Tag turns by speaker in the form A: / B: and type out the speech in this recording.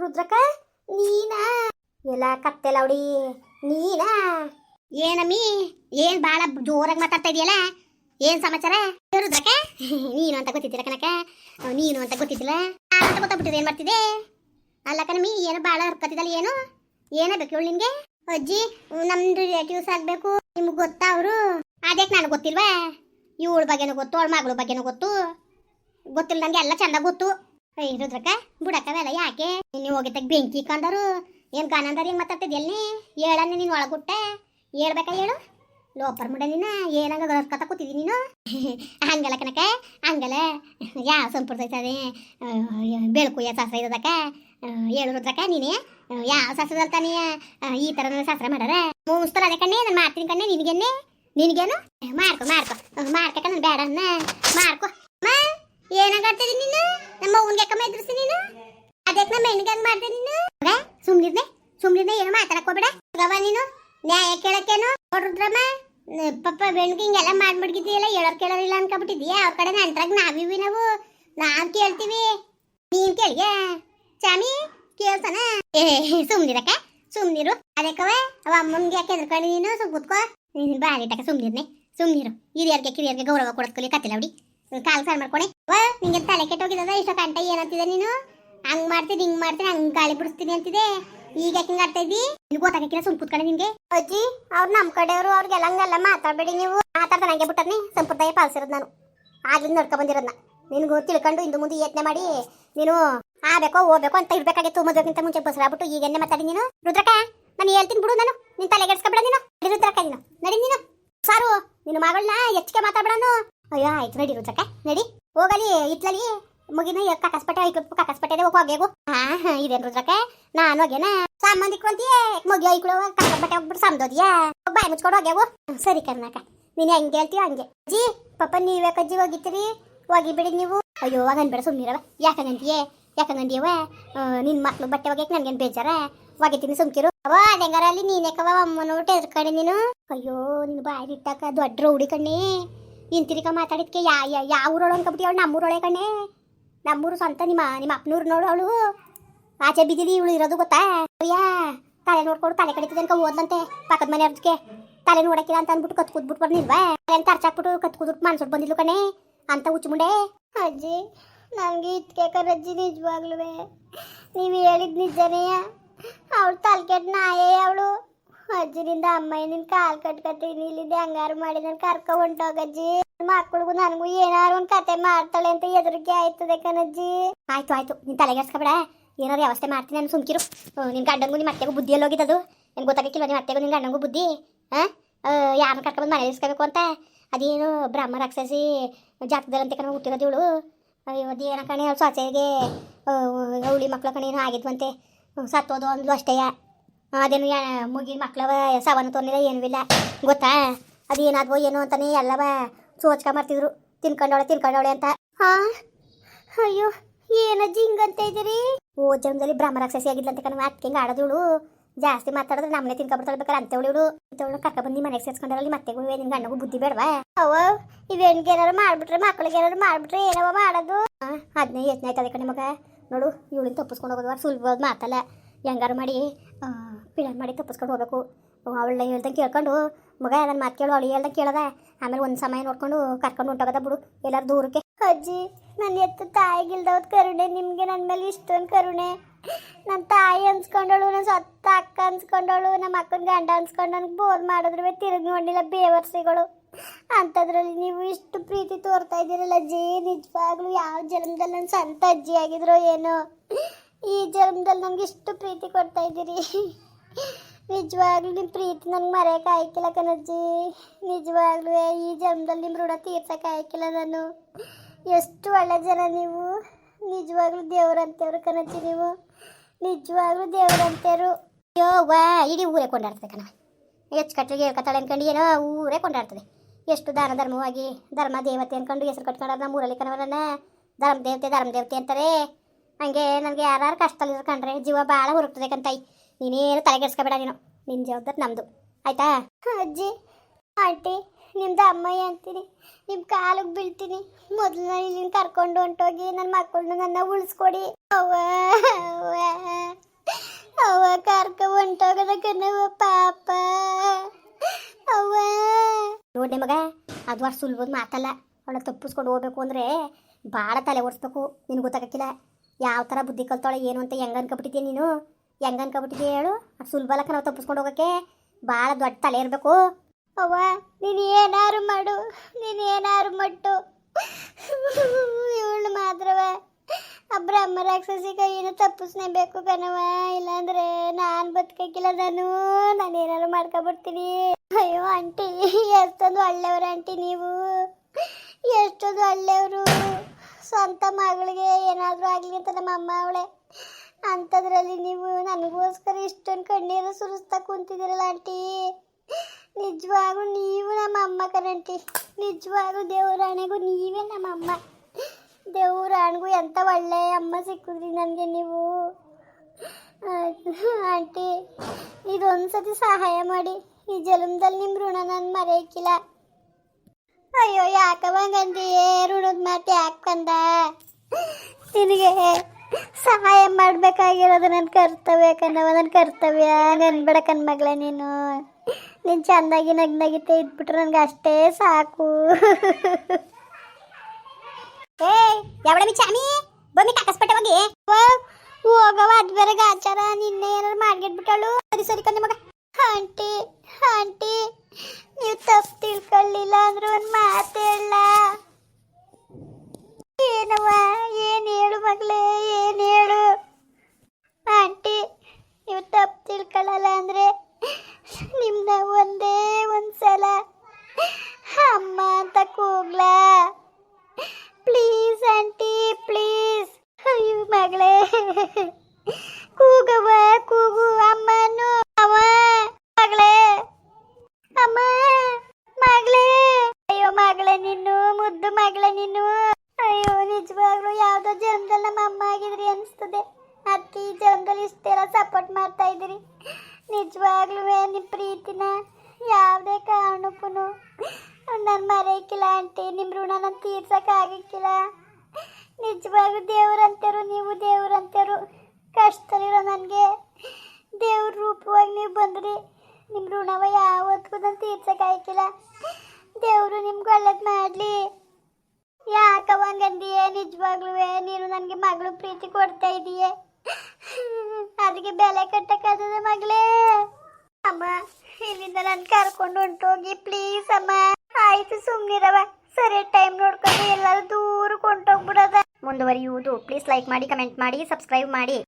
A: ರುದ್ರಕ್ಕ, ನೀನಾ? ಎಲ್ಲ ಕತ್ತೆಲವಡಿ ನೀನಾ? ಏನಮ್ಮಿ ಏನ್ ಬಾಳ ಜೋರಾಗಿ ಮಾತಾಡ್ತಾ ಇದೆಯಲ್ಲ? ಏನ್ ಸಮಾಚಾರ? ರುದ್ರಕ ನೀನು ಅಂತ ಗೊತ್ತಿದ್ದಿಲ್ಲ ಕನಕ ನೀನು ಅಂತ ಗೊತ್ತಿದ್ದಿಲ್ಲ? ಅಂತ ಗೊತ್ತಾಗ್ಬಿಟ್ಟಿದೆ, ಏನ್ ಮಾಡ್ತಿದ್ದೆ? ಅಲ್ಲ ಕಣಮ್ಮಿ, ಏನು ಬಾಳ ಹರ್ಕತ್ತಿದಲ್ಲ ಏನು? ಏನ ಬೇಕು ಹೇಳು ನಿನ್ಗೆ? ಅಜ್ಜಿ, ನಮ್ದು ರಿಲೇಟಿವ್ಸ್ ಆಗ್ಬೇಕು, ನಿಮ್ಗೆ ಗೊತ್ತಾ ಅವರು? ಅದಕ್ಕೆ ನನಗೆ ಗೊತ್ತಿಲ್ವಾ? ಇವಳ ಬಗ್ಗೆನೂ ಗೊತ್ತು, ಅವಳ ಮಗಳ ಬಗ್ಗೆನೂ ಗೊತ್ತು. ಗೊತ್ತಿಲ್ಲ ನನಗೆ ಎಲ್ಲ ಚಂದ ಗೊತ್ತು. ಏ ರುದ್ರಕ್ಕ ಬುಡಕ್ಕವೆಲ್ಲ ಯಾಕೆ? ನೀನು ಹೋಗಿದ್ದಾಗ ಬೆಂಕಿ ಕಂದರು. ಏನ್ ಗಾನಂದಾರ ಹೆಂಗ್ ಮಾತಾಡ್ತಿದ್ಯಲ್ನಿ ಹೇಳನ್ನ ನೀನು ಒಳಗುಟ್ಟೆ. ಹೇಳ್ಬೇಕಾ ಹೇಳು? ಲೋಪರ್ ಮುಡ ನೀನ, ಏನಂಗ ಗರ್ಕತ ಕೂತಿದಿ ನೀನು? ಹಂಗಲ್ಲ ಕನಕ ಹಂಗಲ್ಲ. ಯಾವ ಸಂಪ್ರದಾಯ ಬೆಳಕು ಯಾ ಶಾಸ್ತ್ರ ಇರೋದಕ್ಕ ಹೇಳು ರುದ್ರಕ್ಕ, ನೀನೇ. ಯಾವ ಶಾಸ್ತ್ರದಲ್ಲಿ ತಾನೇ ಈ ಥರ ಶಾಸ್ತ್ರ ಮಾಡಾರ ಮುಗಿಸ್ತಾರ ಅದೇ ಕಣ್ಣೆ ನಾನು ಮಾಡ್ತೀನಿ ಕಣ್ಣೆ, ನಿನಗೇನೆ? ನಿನಗೇನು? ಮಾಡ್ಕೊ ಮಾಡ್ಕೊ ಮಾಡ್ಕಕ್ಕ ನಾನು ಬೇಡ ಅನ್ನ ಮಾ ಏನಾಗಾಡ್ತಿದಿ ನೀನು? ನಮ್ಮ ಅವ್ವನ್ಗೆ ಯಾಕಮ್ಮ ಎದುರಿಸಿ ನೀನು? ಅದಕ್ಕೆ ನಮ್ಮ ಹೆಣ್ಣಿಗೆ ಹಂಗ್ ಮಾಡ್ದೆ ನೀನು? ಮಗ ಸುಮ್ನಿರ್ನೆ ಸುಮ್ನಿರ್ನೆ ಏನೋ ಮಾತಾಡಕೋಬೇಡ ಗವ ನೀನು? ನ್ಯಾಯ ಕೇಳಕ್ಕೇನು? ನೋಡ್ರಮ್ಮ ಪಪ್ಪ ಬೆಣ್ಣಿಗೆ ಹಿಂಗೆಲ್ಲ ಮಾಡ್ಬಿಡ್ಗಿದ್ದೀಯಲ್ಲ, ಹೇಳೋರ್ ಕೇಳೋರಿಲ್ಲ ಅನ್ಕೊಬಿಟ್ಟಿದ್ಯಾ ಅವ್ರ ಕಡೆ ನಂಟ್ರಾಗ ನಾವಿವಿ ನಾವು. ನಾವ್ ಕೇಳ್ತೀವಿ. ನೀನ್ ಕೇಳಿಗೆ? ಚಾಮಿ, ಕೇಳ್ಸನ? ಏ ಸುಮ್ನಿರಕ್ಕ ಸುಮ್ನಿರು ಅದಕ್ಕವ ಅವ ಅಮ್ಮನ್ಗೆ ಯಾಕೆ ಎದ್ರಕೊಂಡು ನೀನು? ಸುಮ್ ಕುತ್ಕೋ. ನೀನು ಬಾರಿ ಟಕ ಸುಮ್ನಿರ್ನೆ ಸುಮ್ನಿರು ಹಿರಿಯರ್ಗೆ, ಕಿರಿಯರ್ಗೆ ಗೌರವ ಕೊಡೋದ್ಕೊಲಿ ಕತ್ತಿಲ್ಲ ಬಿಡಿ ಕಾಲ್ ಸಾರ್ ಮಾಡ್ಕೊಣೆ. ವಾ ನಿಂಗೆ ತಲೆ ಕೆಟ್ಟೋಗಿದ್ದದ ಇಷ್ಟ ಕಂಟ ಏನಂತಿದೆ ನೀನು? ಹಂಗ್ ಮಾಡ್ತೀನಿ, ಹಿಂಗ್ ಮಾಡ್ತೀನಿ, ಹಂಗ್ ಗಾಳಿ ಬಿಡಿಸ್ತೀನಿ ಅಂತಿದೆ. ಈಗ ಹಿಂಗ್ ಆಡ್ತಾ ಇದ್ದಿ? ಇಲ್ಲಿ ಗೊತ್ತಾಗಕ್ಕಿಲ್ಲ, ಸುಮ್ ಕುತ್ಕೊಂಡೆ ನಿನ್ಗೆ. ಅಜ್ಜಿ, ಅವ್ರು ನಮ್ ಕಡೆಯವರು ಅವ್ರಿಗೆ ಹಂಗಲ್ಲ ಮಾತಾಡ್ಬೇಡಿ ನೀವು. ಮಾತಾಡ್ತಾನೆ ಹಂಗೆ ಬಿಟ್ಟದ್ನಿ, ಸಂಪ್ರದಾಯ ಪಾಲಿಸಿರೋದು ನಾನು. ಆಗ್ಲಿಂದ ನೋಡ್ಕೊ ಬಂದಿರೋದ್ನ ನಿನ್ಗೂ ತಿಳ್ಕೊಂಡು ಇಂದು ಮುಂದೆ ಯತ್ನೆ ಮಾಡಿ. ನೀನು ಆಬೇಕೋ ಹೋಗ್ಬೇಕು ಅಂತ ಇರ್ಬೇಕಾಗಿತ್ತು, ಮದುವೆಗಿಂತ ಮುಂಚೆ ಬಸ್ರಾಗ್ಬಿಟ್ಟು ಈಗ ಎಣ್ಣೆ ಮಾತಾಡಿ ನೀನು. ರುದ್ರಕ ನಾನು ಹೇಳ್ತೀನಿ ಬಿಡು ನಾನು. ನಿನ್ ತಲೆ ಕೆಡ್ಸ್ಕೊಬೇಡ ನೀನು. ನಡಿ ರುದ್ರಕ್ಕ ನೀನು. ನಡಿ ನೀನು. ಸಾರು, ನಿನ್ನ ಮಗಳನ್ನ ಹೆಚ್ಚಿಗೆ ಮಾತಾಡ್ಬೇಡ ಅಯ್ಯೋ, ಆಯ್ತು, ನಡಿ ರುದ್ರಕ ನಡಿ. ಹೋಗಲಿ ಇತ್ಲಲಿ ಮುಗಿನ ಕಕಸ್ಪಟ್ಟೆ ಐಕ್ಳು ಅದೇ ಹೋಗಿ ಹೋಗ್ಬೇಕು ಹಾ ಹಾ, ಇದೇನ್ ರುದ್ರಕ್ಕೆ? ನಾನು ಹೋಗ್ಯನ? ಅಂತೀಯೇ ಮುಗಿ ಐಕ್ಳು ಕಕಸ್ಪಟ್ಟೆ ಹೋಗ್ಬಿಟ್ಟು ಸಮದೋದಿಯಾ ಬಾಯಿ ಮುಚ್ಕೊಂಡು ಹೋಗ್ಯಾವು ಸರಿ ಕರ್ನಾಕ. ನೀನು ಹೆಂಗೆ ಹೇಳ್ತೀಯ ಹಂಗೆ. ಅಜ್ಜಿ ಪಾಪ ಕಜ್ಜಿ ಹೋಗಿತ್ತೀರಿ ಹೋಗಿಬಿಡಿ ನೀವು. ಅಯ್ಯೋ ಹಂಗನ್ಬೇಡ ಸುಮ್ಮನಿರವ ಯಾಕಂಗಂತೀಯೇ ಯಾಕಂಗಂದಿಯವ ನಿನ್ನ ಮಕ್ಳು ಬಟ್ಟೆ ಒಗ್ಯಕ್ಕೆ ನನಗೇನು ಬೇಜಾರ? ಒಗಿತೀನಿ ಸುಮ್ಕಿರು. ಅವ ಅದೆಂಗಾರ ಅಲ್ಲಿ ನೀನೇಕವ ಅಮ್ಮನ ಕಡೆ ನೀನು? ಅಯ್ಯೋ ನಿನ್ನ ಬಾಯಿ ಇಟ್ಟಾಕ ದೊಡ್ಡ ರೌಡಿ ಕಣ್ಣೆ. ಇಂತಿರಿಕ ಮಾತಾಡಿದ್ಕೆ ಯಾ ಯಾ ಯಾವ ಊರೊಳು ಅನ್ಕೊಬಿಟ್ಟಿ ಅವಳು? ನಮ್ಮೂರೊಳೆ ಕಣೆ. ನಮ್ಮೂರು ಸ್ವಂತ ನಿಮ್ಮ ನಿಮ್ಮ ಅಪ್ಪನೂರು ನೋಡು ಅವಳು. ಆಚೆ ಬಿದ್ದಿದಿ ಇವಳು ಇರೋದು ಗೊತ್ತಾ? ಅಯ್ಯಾ, ತಲೆ ನೋಡ್ಕೊಂಡು ತಲೆ ಕಡಿತದೆ ಅನ್ಕೊ ಓದ್ಲಂತೆ ಪಕ್ಕದ ಮನೆ ಅವ್ರಿಗೆ ತಲೆ ನೋಡಕ್ಕಿಲ್ಲ ಅಂತ ಅಂದ್ಬಿಟ್ಟು ಕತ್ ಕೂದ್ಬಿಟ್ಟು ಬರ್ನಿಲ್ವಾ ತಲೆ ತರ್ಚಾಕ್ಬಿಟ್ಟು ಕತ್ ಕೂದ್ಬಿಟ್ಟು ಮನ್ಸೋಟ್ ಬಂದಿದ್ಲು ಕಣೆ. ಅಂತ ಹುಚ್ಚು ಮುಂಡೆ. ಅಜ್ಜಿ ನನಗೆ ಇದ್ಕೆ ಕರಜ್ಜಿ ನಿಜವಾಗ್ಲೂ ನೀವು ಹೇಳಿದ ನಿಜನೇ ಅವಳು ತಲೆ ಕೆಟ್ಟ ನಾಯೇ ಅವಳು. ಅಜ್ಜಿನಿಂದ ಅಮ್ಮ ನಿನ್ ಕಾಲ್ ಕಟ್ಕತೀನಿ ಇಲ್ಲಿಂದ ಹಂಗಾರು ಮಾಡಿ ನಾನು ಕರ್ಕೊ ಹೊಂಟೋಗಜ್ಜಿ ಮಕ್ಕಳಿಗೂ ನನಗೂ ಏನಾರು ಒಂದು ಕತೆ ಮಾಡ್ತಾಳೆ ಅಂತ ಎದುರಿಗೆ ಆಯ್ತದೆ ಕಣಜ್ಜಿ. ಆಯ್ತು ಆಯ್ತು. ನಿನ್ ತಲೆಗೆಡ್ಸ್ಕೊಬೇಡ ಏನಾರು ವ್ಯವಸ್ಥೆ ಮಾಡ್ತೀನಿ ನಾನು ಸುಮ್ಕಿರು. ನಿನ್ ಗಂಡಂಗೂ ನಿಮ್ಮ ಅತ್ತೆಗೂ ಬುದ್ಧಿ ಎಲ್ಲಿ ಅದು ನಿನ್ ಗೊತ್ತಾಗಿಲ್ಲ ನಿಮ್ಮ ಅತ್ತೆಗೂ ನಿನ್ ಗಂಡಂಗೂ ಬುದ್ಧಿ? ಹಾಂ ಯಾರನ್ನ ಕರ್ಕೊಂಡ್ಬಂದು ಮನೆ ಇಸ್ಕೋಬೇಕು ಅಂತ? ಅದೇನು ಬ್ರಹ್ಮ ರಾಕ್ಷಸಿ ಅಂತ ಕಣ ಹುಟ್ಟಿರೋದು ಇವಳು. ಅಯ್ಯೋ, ಅದೇನ ಕಣೆ, ಅವ್ಳು ಸೊಸೆಗೆ ಅವಳಿ ಮಕ್ಕಳ ಏನೋ ಆಗಿದ್ವಂತೆ. ಸತ್ತೋದು ಅಂದ್ಲು ಅಷ್ಟೇಯ ಅದೇನು ಮುಗಿ ಮಕ್ಳವ ಸವನ ತೊಂದಿಲ್ಲ, ಏನು ಇಲ್ಲ. ಗೊತ್ತಾ? ಅದೇನಾದ್ವೋ ಏನೋ ಅಂತಾನೆ ಎಲ್ಲವ ಸೋಚ್ಕ ಮಾಡ್ತಿದ್ರು ತಿನ್ಕೊಂಡವಳೆ ತಿನ್ಕೊಂಡವಳೆ ಅಂತ. ಹಾ ಅಯ್ಯೋ ಜಿಂಗ್ ಅಂತ ಇದ್ದೀರಿ? ಓ, ಜನ್ಮದಲ್ಲಿ ಬ್ರಹ್ಮ ರಾಕ್ಷಸಿ ಆಗಿದ್ಲ ಕಣ ಅಕ್ಕಿಂಗ್ ಆಡೋದಳು ಜಾಸ್ತಿ ಮಾತಾಡಿದ್ರೆ ನಮ್ಮನೆ ತಿನ್ಕೊಂಡ್ಬಿಡ್ತಾಳೆ ಬೇಕಾದ್ರೆ ಅಂತ ಇವಳು. ಇಂಥವಳು ಕರ್ಕ ಬಂದು ಮನೆಗೆ ಸೇರ್ಸ್ಕೊಂಡ್ರಲ್ಲಿ ಮತ್ತೆ ನಿನ್ ಗಣ್ಣಗೂ ಬುದ್ಧಿ ಬೇಡವಾ? ಅವ ಇವೇನ್ಗೆ ಏನಾರು ಮಾಡ್ಬಿಟ್ರೆ, ಮಕ್ಳಿಗೆ ಏನಾರು ಮಾಡ್ಬಿಟ್ರೆ ಏನವ ಮಾಡೋದು? ಅದನ್ನೇ ಯೋಚನೆ ಆಯ್ತದೆ ಕಣೆ ಮಗ. ನೋಡು ಇವಳಿನ ತಪ್ಪಿಸ್ಕೊಂಡು ಹೋಗೋದು, ಸುಲಭವಾದ ಮಾತಲ್ಲ. ಹೆಂಗಾರು ಮಾಡಿ ಪಿಳನ್ ಮಾಡಿ ತಪ್ಪಿಸ್ಕೊಂಡು ಹೋಗಬೇಕು. ಅವಳನ್ನ ಹೇಳ್ದಂಗೆ ಕೇಳ್ಕೊಂಡು, ಮಗ ನನ್ನ ಮಾತು ಕೇಳು ಅವಳು ಹೇಳ್ದಂಗೆ ಕೇಳದ. ಆಮೇಲೆ ಒಂದು ಸಮಯ ನೋಡ್ಕೊಂಡು ಕರ್ಕೊಂಡು ಹೊಂಟೋಗದ ಬಿಡು, ಎಲ್ಲರ ದೂರಕ್ಕೆ. ಅಜ್ಜಿ ನನ್ನ ಎತ್ತು ತಾಯಿಗಿಲ್ದವತ್ ಕರುಣೆ, ನಿಮಗೆ ನನ್ನ ಮೇಲೆ ಇಷ್ಟೊಂದು ಕರುಣೆ. ನನ್ನ ತಾಯಿ ಅನ್ಸ್ಕೊಂಡಳು ನನ್ನ ಸ್ವತ್ತ ಅಕ್ಕ ಅನ್ಸ್ಕೊಂಡಳು ನಮ್ಮ ಅಕ್ಕನ ಗಂಡ ಅನ್ಸ್ಕೊಂಡು ನನಗೆ ಬೋರ್ ಮಾಡಿದ್ರು ತಿರುಗಿ ನೋಡಿಲ್ಲ ಬೇವರ್ಸಿಗಳು. ಅಂಥದ್ರಲ್ಲಿ ನೀವು ಇಷ್ಟು ಪ್ರೀತಿ ತೋರ್ತಾ ಇದ್ದೀರಲ್ಲ ಅಜ್ಜಿ, ನಿಜವಾಗ್ಲೂ ಯಾವ ಜನ್ಮದಲ್ಲಿ ನನ್ನ ಸ್ವಂತ ಅಜ್ಜಿ ಆಗಿದ್ರೋ ಏನೋ. ಈ ಜನ್ಮದಲ್ಲಿ ನನಗೆ ಇಷ್ಟು ಪ್ರೀತಿ ಕೊಡ್ತಾ ಇದ್ದೀರಿ. ನಿಜವಾಗ್ಲೂ ನಿಮ್ಮ ಪ್ರೀತಿ ನನಗೆ ಮರೆಯೋಕೆ ಆಯ್ಕಿಲ್ಲ ಕಣಜ್ಜಿ. ನಿಜವಾಗ್ಲೂ ಈ ಜನ್ಮದಲ್ಲಿ ನಿಮ್ಮ ಋಣ ತೀರ್ಸಕ್ಕೆ ಆಯ್ಕಿಲ್ಲ ನಾನು. ಎಷ್ಟು ಒಳ್ಳೆ ಜನ ನೀವು. ನಿಜವಾಗ್ಲೂ ದೇವ್ರಂತೇವ್ರು ಕಣಜ್ಜಿ ನೀವು. ನಿಜವಾಗ್ಲೂ ದೇವರಂತೇವ್ರು ಅಯ್ಯೋ, ವಾ, ಇಡೀ ಊರೇ ಕೊಂಡಾಡ್ತದೆ ಕಣ ಹೆಚ್ಚು ಕಟ್ಟಿಗೆ ಕತ್ತಾಳೆ ಅನ್ಕೊಂಡು ಏನೋ ಊರೇ ಕೊಂಡಾಡ್ತದೆ. ಎಷ್ಟು ದಾನ ಧರ್ಮವಾಗಿ ಧರ್ಮ ದೇವತೆ ಅನ್ಕೊಂಡು ಹೆಸರು ಕಟ್ಕೊಂಡಾರ ನಮ್ಮ ಊರಲ್ಲಿ ಕಣವರನ್ನ ಧರ್ಮ ದೇವತೆ ಧರ್ಮ ದೇವತೆ ಅಂತಾರೆ. ಹಂಗೆ ನನಗೆ ಯಾರು ಕಷ್ಟದಲ್ಲಿ ಕಂಡ್ರೆ ಜೀವ ಭಾಳ ಹುರುಕ್ತದೆ ಕಂತಾಯಿ ನೀನೇನು ತಲೆಗೆಡ್ಸ್ಕೊಬೇಡ ನೀನು. ನಿನ್ನ ಜವಾಬ್ದಾರಿ ನಮ್ಮದು ಆಯ್ತಾ? ಅಜ್ಜಿ. ಆಂಟಿ ನಿಮ್ದು ಅಮ್ಮಯ್ಯ ಅಂತೀನಿ. ನಿಮ್ಮ ಕಾಲಿಗೆ ಬೀಳ್ತೀನಿ. ಮೊದಲು ಇಲ್ಲಿಂದ ಕರ್ಕೊಂಡು ಹೊಂಟೋಗಿ ನನ್ನ ಮಕ್ಕಳನ್ನ ನನ್ನ ಉಳಿಸ್ಕೊಡಿ. ಅವ್ವ ಅವ್ವ. ಹೊಂಟೋಗದ ಕಣವ ಪಾಪ. ಅವ್ವ. ನೋಡಿ ಮಗ ಅದು ಅಷ್ಟು ಸುಲಭದ ಮಾತಲ್ಲ. ಅವಳ ತಪ್ಪಿಸ್ಕೊಂಡು ಹೋಗ್ಬೇಕು ಅಂದರೆ ಭಾಳ ತಲೆ ಓಡಿಸ್ಬೇಕು ನಿನ್ಗೆ ಗೊತ್ತಾಗಕ್ಕಿಲ್ಲ. ಯಾವ ಥರ ಬುದ್ಧಿ ಕಲ್ತಾಳೆ, ಏನು ಅಂತ ಹೆಂಗೆ ಅನ್ಕೊಬಿಟ್ಟಿದ್ಯಾ ನೀನು? ಹೆಂಗೆ ಅನ್ಕೊಬಿಟ್ಟಿದ್ಯಾ ಹೇಳು? ಅಷ್ಟು ಸುಲಭಲಕ್ಕ ನಾವು ತಪ್ಪಿಸ್ಕೊಂಡು ಹೋಗೋಕ್ಕೆ ಭಾಳ ದೊಡ್ಡ ತಲೆ ಇರಬೇಕು. ಅವ್ವ, ನೀನು ಏನಾರು ಮಾಡು, ನೀನು ಏನಾರು ಮಟ್ಟು. ಇವಳು ಮಾತ್ರವ. ಬ್ರಹ್ಮ ರಾಕ್ಷಸಿ ಕೈಯನ್ನು ತಪ್ಪಿಸ್ನೇಬೇಕು ಕಣವ ಇಲ್ಲಾಂದ್ರೆ ನಾನು ಬದುಕಕ್ಕಿಲ್ಲ ನಾನು ನಾನು ಏನಾರು ಮಾಡ್ಕೊಬಿಡ್ತೀನಿ. ಅಯ್ಯೋ, ಆಂಟಿ, ಎಷ್ಟೊಂದು ಒಳ್ಳೆಯವ್ರ ಆಂಟಿ ನೀವು. ಎಷ್ಟೊಂದು ಒಳ್ಳೆಯವರು. ಸ್ವಂತ ಮಗಳಿಗೆ ಏನಾದರೂ ಆಗಲಿ ಅಂತ ನಮ್ಮ ಅಮ್ಮ ಅವಳೆ. ಅಂಥದ್ರಲ್ಲಿ ನೀವು ನನಗೋಸ್ಕರ ಇಷ್ಟೊಂದು ಕಣ್ಣೀರು ಸುರಿಸ್ತಾ ಕುಂತಿದ್ದೀರಲ್ಲ ಆಂಟಿ. ನಿಜವಾಗೂ ನೀವು ನಮ್ಮ ಅಮ್ಮ ಕರಂಟಿ ನಿಜವಾಗೂ ದೇವರಾಣೆಗೂ ನೀವೇ ನಮ್ಮ ಅಮ್ಮ. ದೇವರಾಣಿಗೂ ಎಂಥ ಒಳ್ಳೆ ಅಮ್ಮ ಸಿಕ್ಕಿದ್ರಿ ನನಗೆ ನೀವು. ಆಂಟಿ ಇದೊಂದು ಸತಿ ಸಹಾಯ ಮಾಡಿ. ಈ ಜನ್ಮದಲ್ಲಿ ನಿಮ್ಮ ಋಣ ನಾನು ಮರೆಯಕ್ಕಿಲ್ಲ. ಅಯ್ಯೋ ಯಾಕವಂಗಂದಿಯೇ ಋಣದ ಮಾತು ಯಾಕಂದ ನಿನಗೆ ಸಹಾಯ ಮಾಡಬೇಕಾಗಿರೋದು ನನ್ನ ಕರ್ತವ್ಯ ಕಣ್ಣವ ನನ್ನ ಕರ್ತವ್ಯ. ನೆನ್ಬೇಡ ಕಣ್ಮಗಳ ನೀನು. ನೀನು ಚೆಂದಾಗಿ ನಗ್ ನಗಿತೆ ಇದ್ಬಿಟ್ರೆ ನನಗೆ ಅಷ್ಟೇ ಸಾಕು. ಏ ಯಾವಳ ಚಾಮಿ ಬೊಮ್ಮಿ ಕಾಕಸ್ಪಟ್ಟೆ ಹೋಗಿ. ಹೋಗವ ಅದ್ ಬೇರೆ ಆಚಾರ. ನಿನ್ನೆ ಏನಾರು ಮಾಡ್ಗಿಟ್ಬಿಟ್ಟಳು? ಸರಿ ಸರಿ ಕಣ್ಣೆ ಮಗ. Aunty aunty. ನೀವು ತಪ್ಪು ತಿಳ್ಕೊಳ್ಳಿಲ್ಲ ಅಂದ್ರೆ ಒಂದು ಮಾತು ಹೇಳ. ಏನವ್ವ, ಏನು ಹೇಳು ಮಗಳೇ, ಏನು ಹೇಳು? ಆಂಟಿ, ನೀವು ತಪ್ಪು ತಿಳ್ಕೊಳ್ಳಲ್ಲ ಅಂದ್ರೆ ನಿಮ್ಮನ್ನ ಒಂದೇ ಒಂದ್ಸಲ. ಅಮ್ಮ ಅಂತ ಕೂಗ್ಲಾ ಪ್ಲೀಸ್ ಆಂಟಿ ಪ್ಲೀಸ್ ಅಯ್ಯೋ ಮಗಳೇ ಕೂಗವ ಕೂಗು ಅಮ್ಮನು ಅವ ಮಗಳೇ ಅಮ್ಮ ಮಗಳೇ ಅಯ್ಯೋ ಮಗಳೇ ನೀನು ಮುದ್ದು ಮಗಳೇ ನೀನು ಅಯ್ಯೋ ನಿಜವಾಗ್ಲೂ ಯಾವ್ದೋ ಜನ್ಮದಲ್ಲಿ ನಮ್ಮ ಅಮ್ಮ ಆಗಿದ್ರಿ ಅನಿಸ್ತದೆ ಅದಕ್ಕೆ ಈ ಜನ್ಮದಲ್ಲಿ ಇಷ್ಟೆಲ್ಲ ಸಪೋರ್ಟ್ ಇದ್ದೀರಿ ನಿಜವಾಗ್ಲೂ ನಿಮ್ಮ ಪ್ರೀತಿನ. ಯಾವುದೇ ಕಾರಣಕ್ಕೂ ನಾನು ಮರೆಯಕ್ಕಿಲ್ಲ ಆಂಟಿ ನಿಮ್ಮ ಋಣ ನಾನು ತೀರ್ಸೋಕ್ಕಾಗಕ್ಕಿಲ್ಲ. ನಿಜವಾಗ್ಲೂ ದೇವ್ರಂತರು, ನೀವು ದೇವ್ರಂತರು. ಕಷ್ಟದಲ್ಲಿರೋ ನನಗೆ. ದೇವ್ರ ರೂಪವಾಗಿ ನೀವು ಬಂದ್ರಿ. ನಿಮ್ಮ ಋಣವ ಯಾವತ್ತಿಗೂ ನಾನು ತೀರ್ಸಕ್ಕಾಗಿಲ್ಲ ದೇವರು ನಿಮ್ಗೆ ಒಳ್ಳೇದು ಮಾಡಲಿ. ಯಾಕವಂಗಂದಿಯೇ ನಿಜವಾಗ್ಲೂ ನೀನು ನನಗೆ ಮಗಳು ಪ್ರೀತಿ ಕೊಡ್ತಾ ಇದೀಯೇ. ಅದಕ್ಕೆ ಬೆಲೆ ಕಟ್ಟಕ್ಕಾಗದ ಮಗಳೇ ಅಮ್ಮ, ಇಲ್ಲಿಂದ ನಾನು ಕರ್ಕೊಂಡು ಹೊಂಟೋಗಿ ಪ್ಲೀಸ್ ಅಮ್ಮ. ಆಯ್ತು ಸುಮ್ಮನಿರವ ಸರಿ ಟೈಮ್ ನೋಡ್ಕೊಂಡು ಎಲ್ಲರೂ ದೂರ ಕೊಂಡೋಗ್ಬಿಡೋದ ಮುಂದುವರಿಯುವುದು. ಪ್ಲೀಸ್ ಲೈಕ್ ಮಾಡಿ ಕಮೆಂಟ್ ಮಾಡಿ ಸಬ್ಸ್ಕ್ರೈಬ್ ಮಾಡಿ.